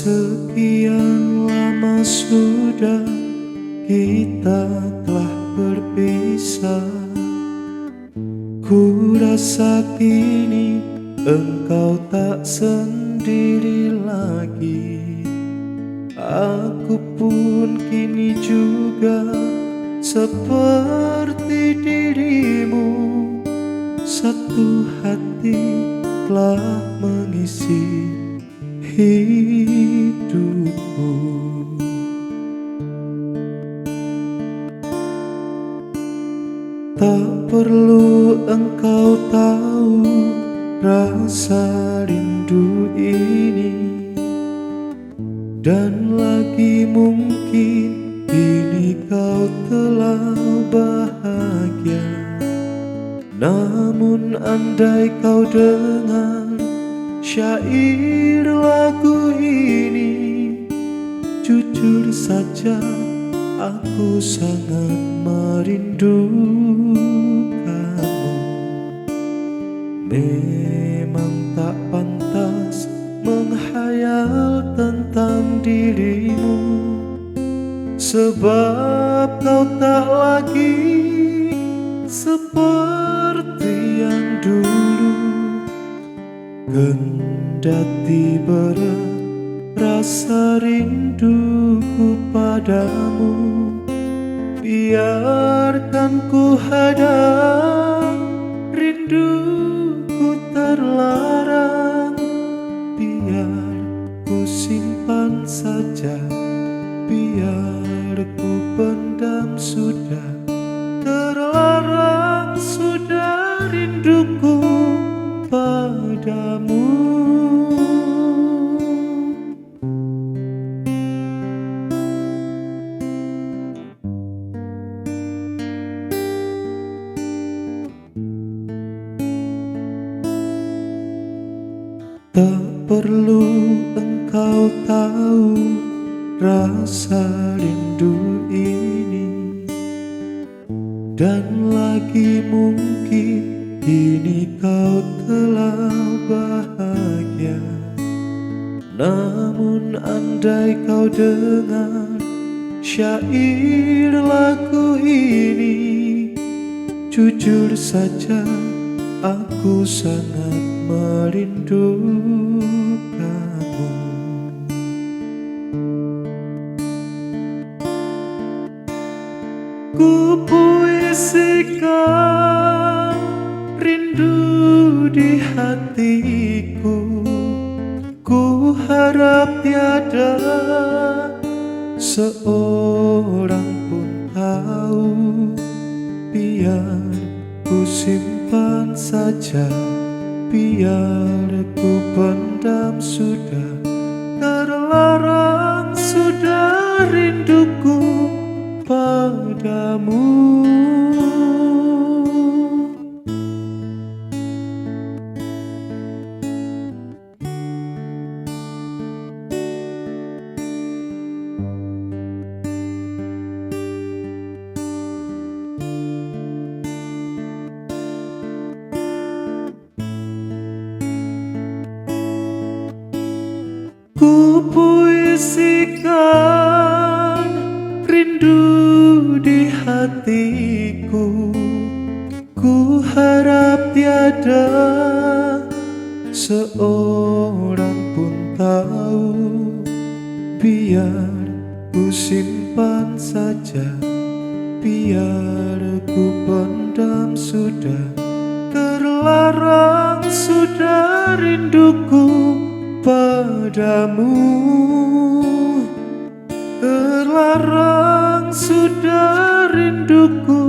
Sekian lama sudah kita telah berpisah. Ku rasa kini engkau tak sendiri lagi. Aku pun kini juga seperti dirimu. Satu hati telah mengisi hidupku. Tak perlu engkau tahu rasa rindu ini. Dan lagi mungkin kini kau telah bahagia. Namun andai kau dengar syair lagu ini Jujur saja aku sangat merindu kamu. Memang tak pantas menghayal tentang dirimu Sebab kau tak lagi seperti Kendati berat rasa rinduku padamu. Biarkan ku hadap rinduku terlarang. Biar ku simpan saja Biar ku pendam sudah. Terlarang sudah rinduku padamu. Tak perlu engkau tahu rasa rindu ini. Dan lagi mungkin Kini kau telah bahagia. Namun andai kau dengar Syair lagu ini Jujur saja aku sangat merindu kamu. Ku puisikan di hatiku. Ku harap tiada seorang pun tahu. Biar ku simpan saja Biar ku pendam sudah Terlarang Ku puisikan rindu di hatiku. Ku harap tiada seorang pun tahu. Biar ku simpan saja Biar ku pendam sudah Terlarang sudah rinduku padamu Terlarang sudah rinduku